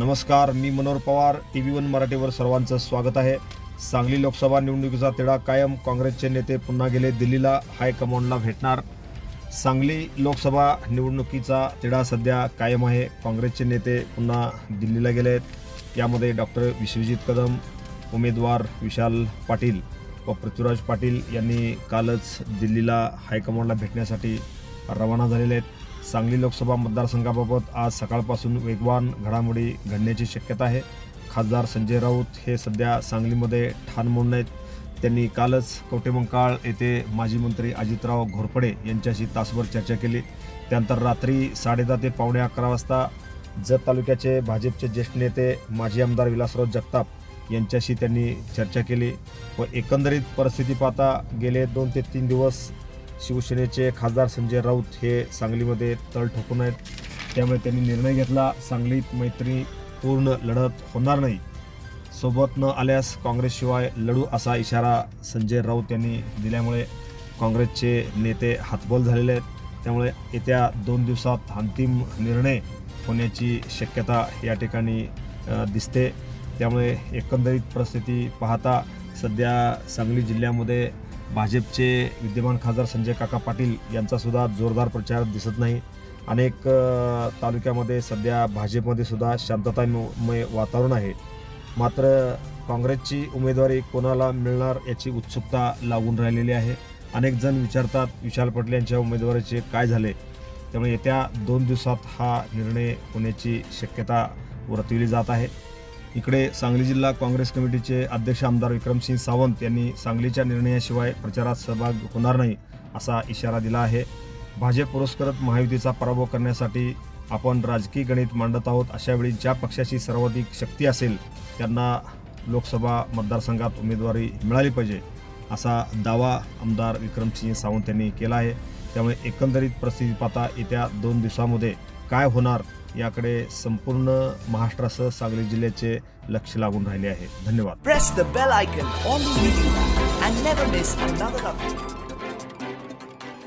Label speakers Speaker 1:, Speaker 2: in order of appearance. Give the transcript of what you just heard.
Speaker 1: नमस्कार मी Manohar Pawar T V one मराठीवर सर्वांचं स्वागत आहे. सांगली लोकसभा निवडणुकीचा तिढा कायम काँग्रेसचे नेते पुन्हा गेले दिल्लीला हायकमांडला भेटणार. सांगली लोकसभा निवडणुकीचा तिढा सध्या कायम आहे काँग्रेसचे नेते पुन्हा दिल्लीला गेले आहेत. यामध्ये डॉक्टर विश्वजित कदम उमेदवार विशाल पाटील व पृथ्वीराज पाटील यांनी कालच दिल्लीला हायकमांडला भेटण्यासाठी रवाना झालेले आहेत. सांगली लोकसभा मतदारसंघाबाबत आज सकाळपासून वेगवान घडामोडी घडण्याची शक्यता आहे. खासदार संजय राऊत हे सध्या सांगलीमध्ये ठाण म्हणून आहेत. त्यांनी कालच कवटेमंकाळ येथे माजी मंत्री अजितराव घोरपडे यांच्याशी तासभर चर्चा केली. त्यानंतर रात्री साडेदहा ते पावणे अकरा वाजता जत तालुक्याचे भाजपचे ज्येष्ठ नेते माजी आमदार विलासराव जगताप यांच्याशी त्यांनी चर्चा केली व एकंदरीत परिस्थिती पाहता गेले दोन ते तीन दिवस शिवसेनेचे खासदार संजय राऊत हे सांगलीमध्ये तळ ठोकून आहेत. त्यामुळे त्यांनी निर्णय घेतला सांगलीत मैत्री पूर्ण लढत होणार नाही. सोबत न आल्यास काँग्रेसशिवाय लढू असा इशारा संजय राऊत यांनी दिल्यामुळे काँग्रेसचे नेते हातबल झालेले आहेत. त्यामुळे येत्या दोन दिवसात अंतिम निर्णय होण्याची शक्यता या ठिकाणी दिसते. त्यामुळे एकंदरीत परिस्थिती पाहता सध्या सांगली जिल्ह्यामध्ये भाजपचे विद्यमान खासदार संजय काका पाटील यांचा सुद्धा जोरदार प्रचार दिसत नाही. अनेक तालुक्यामध्ये सध्या भाजपमध्ये सुद्धा शांततामय वातावरण आहे. मात्र काँग्रेसची उमेदवारी कोणाला मिळणार याची उत्सुकता लागून राहिलेली आहे. अनेक जण विचारतात विशाल पाटील यांच्या उमेदवारीचे काय झाले? त्यामुळे येत्या दोन दिवसात हा निर्णय होण्याची शक्यता वर्तविली जात आहे. इकडे सांगली जिल्हा काँग्रेस कमिटीचे अध्यक्ष आमदार विक्रमसिंह सावंत यांनी सांगलीच्या निर्णयाशिवाय प्रचारात सहभाग होणार नाही असा इशारा दिला आहे. भाजप पुरस्कृत महायुतीचा पराभव करण्यासाठी आपण राजकीय गणित मांडत आहोत. अशावेळी ज्या पक्षाची सर्वाधिक शक्ती असेल त्यांना लोकसभा मतदारसंघात उमेदवारी मिळाली पाहिजे असा दावा आमदार विक्रमसिंह सावंत यांनी केला आहे. त्यामुळे एकंदरीत परिस्थिती पाहता येत्या दोन दिवसामध्ये काय होणार याकडे संपूर्ण महाराष्ट्रासह सांगली जिल्ह्याचे लक्ष लागून राहिले आहे. धन्यवाद.
Speaker 2: Press the bell icon on